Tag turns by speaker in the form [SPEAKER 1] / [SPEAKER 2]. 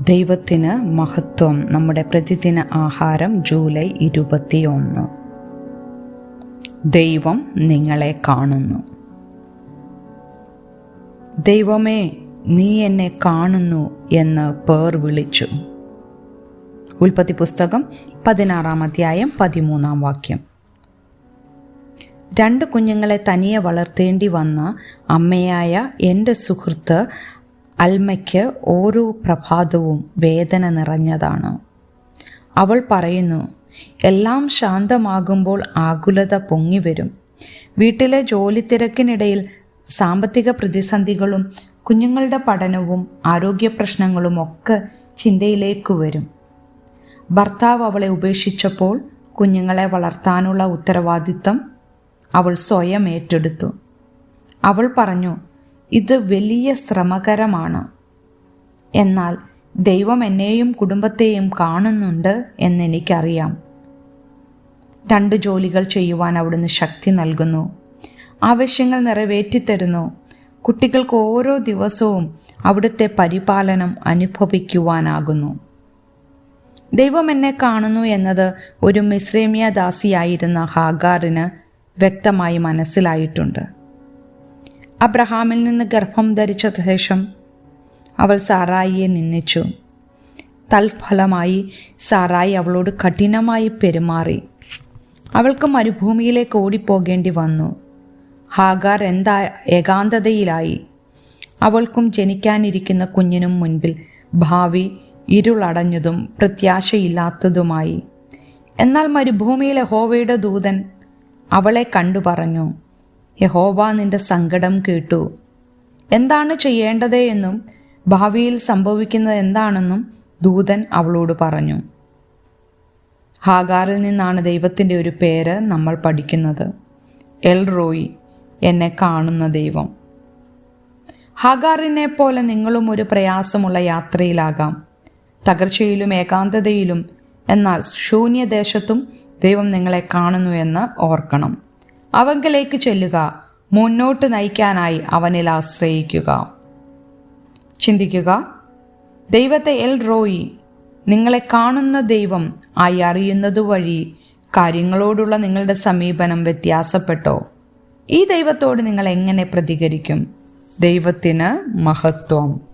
[SPEAKER 1] ദൈവത്തിന് മഹത്വം. നമ്മുടെ പ്രതിദിന ആഹാരം ജൂലൈ ഇരുപത്തിയൊന്ന്. ദൈവം നിങ്ങളെ കാണുന്നു. ദൈവമേ നീ എന്നെ കാണുന്നു എന്ന് പേർ വിളിച്ചു. ഉൽപ്പത്തി പുസ്തകം പതിനാറാം അധ്യായം പതിമൂന്നാം വാക്യം. രണ്ട് കുഞ്ഞുങ്ങളെ തനിയെ വളർത്തേണ്ടി വന്ന അമ്മയായ എന്റെ സുഹൃത്ത് അൽമയ്ക്ക് ഓരോ പ്രഭാതവും വേദന നിറഞ്ഞതാണ്. അവൾ പറയുന്നു എല്ലാം ശാന്തമാകുമ്പോൾ ആകുലത പൊങ്ങിവരും വീട്ടിലെ ജോലി തിരക്കിനിടയിൽ സാമ്പത്തിക പ്രതിസന്ധികളും കുഞ്ഞുങ്ങളുടെ പഠനവും ആരോഗ്യ പ്രശ്നങ്ങളും ഒക്കെ ചിന്തയിലേക്ക് വരും. ഭർത്താവ് അവളെ ഉപേക്ഷിച്ചപ്പോൾ കുഞ്ഞുങ്ങളെ വളർത്താനുള്ള ഉത്തരവാദിത്തം അവൾ സ്വയം ഏറ്റെടുത്തു. അവൾ പറഞ്ഞു ഇത് വലിയ ശ്രമകരമാണ്. എന്നാൽ ദൈവം എന്നെയും കുടുംബത്തെയും കാണുന്നുണ്ട് എന്നെനിക്കറിയാം. രണ്ട് ജോലികൾ ചെയ്യുവാൻ അവിടുന്ന് ശക്തി നൽകുന്നു. ആവശ്യങ്ങൾ നിറവേറ്റിത്തരുന്നു. കുട്ടികൾക്ക് ഓരോ ദിവസവും അവിടുത്തെ പരിപാലനം അനുഭവിക്കുവാനാകുന്നു. ദൈവം എന്നെ കാണുന്നു എന്നത് ഒരു മിശ്രേമിയ ദാസിയായിരുന്ന ഹാഗാറിന് വ്യക്തമായി മനസ്സിലായിട്ടുണ്ട്. അബ്രഹാമിൽ നിന്ന് ഗർഭം ധരിച്ച ശേഷം അവൾ സാറായിയെ നിന്ദിച്ചു. തൽഫലമായി സാറായി അവളോട് കഠിനമായി പെരുമാറി. അവൾക്ക് മരുഭൂമിയിലേക്ക് ഓടിപ്പോകേണ്ടി വന്നു. ഹാഗാർ എന്താ ഏകാന്തതയിലായി. അവൾക്കും ജനിക്കാനിരിക്കുന്ന കുഞ്ഞിനും മുൻപിൽ ഭാവി ഇരുളടഞ്ഞതും പ്രത്യാശയില്ലാത്തതുമായി. എന്നാൽ മരുഭൂമിയിലെ ഹോവയുടെ ദൂതൻ അവളെ കണ്ടു പറഞ്ഞു. യഹോവ നിന്റെ സങ്കടം കേട്ടു. എന്താണ് ചെയ്യേണ്ടത് എന്നും ഭാവിയിൽ സംഭവിക്കുന്നത് എന്താണെന്നും ദൂതൻ അവളോട് പറഞ്ഞു. ഹാഗാറിൽ നിന്നാണ് ദൈവത്തിന്റെ ഒരു പേര് നമ്മൾ പഠിക്കുന്നത്. എൽ റോയി എന്നെ കാണുന്ന ദൈവം. ഹാഗാറിനെ പോലെ നിങ്ങളും ഒരു പ്രയാസമുള്ള യാത്രയിലാകാം. തകർച്ചയിലും ഏകാന്തതയിലും എന്നാൽ ശൂന്യദേശത്തും ദൈവം നിങ്ങളെ കാണുന്നു എന്ന് ഓർക്കണം. അവങ്കിലേക്ക് ചെല്ലുക. മുന്നോട്ട് നയിക്കാനായി അവനിൽ ആശ്രയിക്കുക. ചിന്തിക്കുക ദൈവത്തെ എൽ റോയി നിങ്ങളെ കാണുന്ന ദൈവം ആയി അറിയുന്നതുവഴി കാര്യങ്ങളോടുള്ള നിങ്ങളുടെ സമീപനം വ്യത്യാസപ്പെട്ടോ? ഈ ദൈവത്തോട് നിങ്ങൾ എങ്ങനെ പ്രതികരിക്കും? ദൈവത്തിന് മഹത്വം.